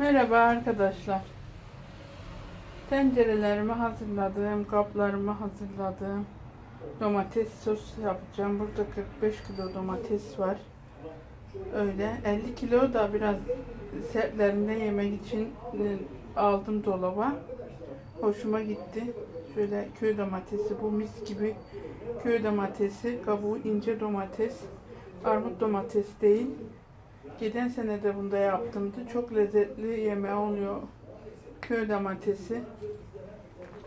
Merhaba arkadaşlar. Tencerelerimi hazırladım, kaplarımı hazırladım. Domates sos yapacağım. Burada 45 kilo domates var. Öyle 50 kilo da biraz sertlerinde yemek için e, aldım dolaba. Hoşuma gitti. Şöyle köy domatesi bu mis gibi köy domatesi, kabuğu ince domates. Armut domates değil. Geçen sene de bunda yaptımdı. Çok lezzetli yemeği oluyor. Köy domatesi.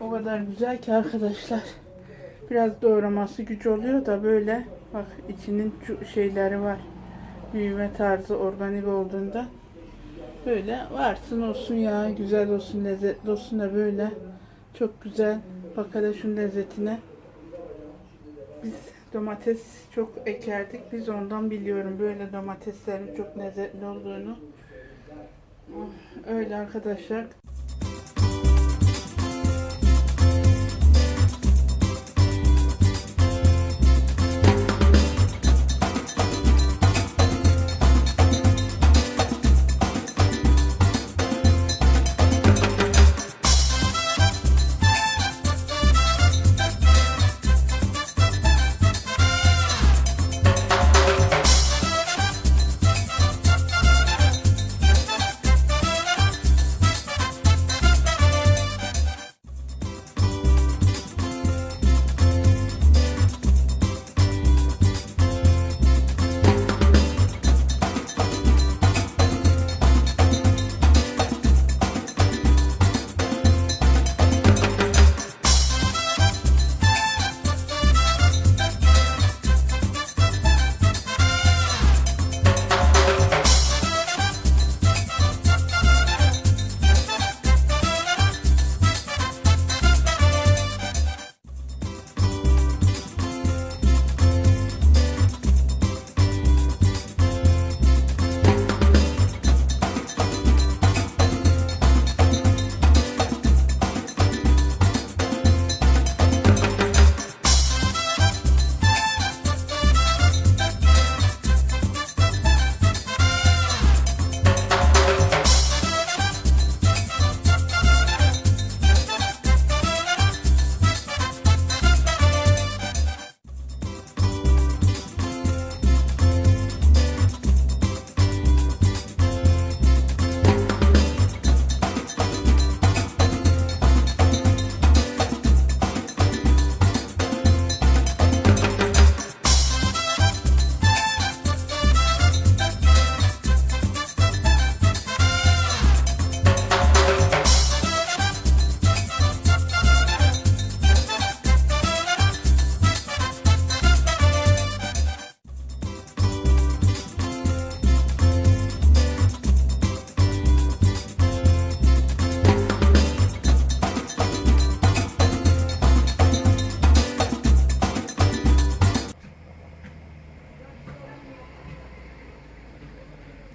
O kadar güzel ki arkadaşlar. Biraz doğraması güç oluyor da böyle bak içinin şeyleri var. Büyüme tarzı organik olduğunda böyle varsın olsun ya güzel olsun lezzetli olsun da böyle çok güzel. Bak hele şunun lezzetine. Biz domates çok ekerdik. Biz ondan biliyorum böyle domateslerin çok lezzetli olduğunu. Öyle arkadaşlar.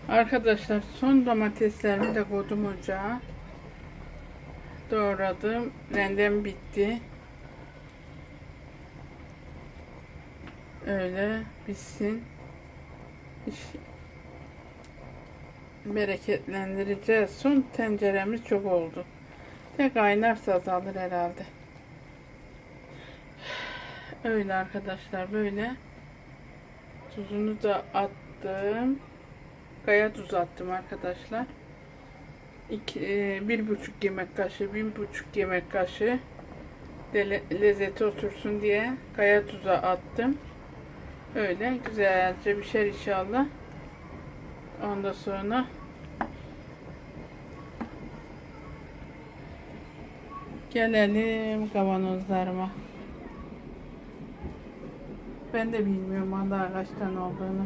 Arkadaşlar son domateslerimi de koydum ocağa. Doğradım. Rendem bitti. Öyle bitsin. İş bereketlendireceğiz. Son tenceremiz çok oldu. Tek kaynarsa azalır herhalde. Öyle arkadaşlar böyle. Tuzunu da attım. Kaya tuz attım arkadaşlar. İki, e, bir buçuk yemek kaşığı, bir buçuk yemek kaşığı de le- lezzeti otursun diye kaya tuza attım. Öyle güzelce pişer inşallah. Ondan sonra gelelim kavanozlarıma. Ben de bilmiyorum valla kaç tane olduğunu.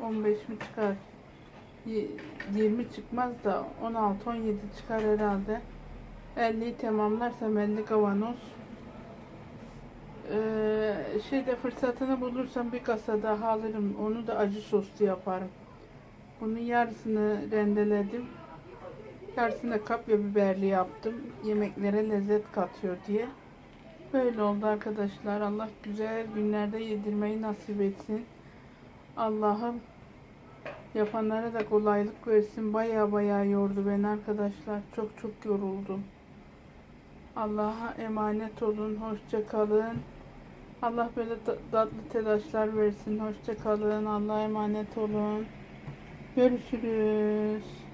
15 mi çıkar? y- 20 çıkmaz da 16-17 çıkar herhalde. 50'yi tamamlarsam 50 kavanoz. Ee, şeyde fırsatını bulursam bir kasa daha alırım. Onu da acı soslu yaparım. Bunun yarısını rendeledim. Yarısını kapya biberli yaptım. Yemeklere lezzet katıyor diye. Böyle oldu arkadaşlar. Allah güzel günlerde yedirmeyi nasip etsin. Allah'ım yapanlara da kolaylık versin. Baya baya yordu beni arkadaşlar. Çok çok yoruldum. Allah'a emanet olun. Hoşça kalın. Allah böyle ta- tatlı telaşlar versin. Hoşça kalın. Allah'a emanet olun. Görüşürüz.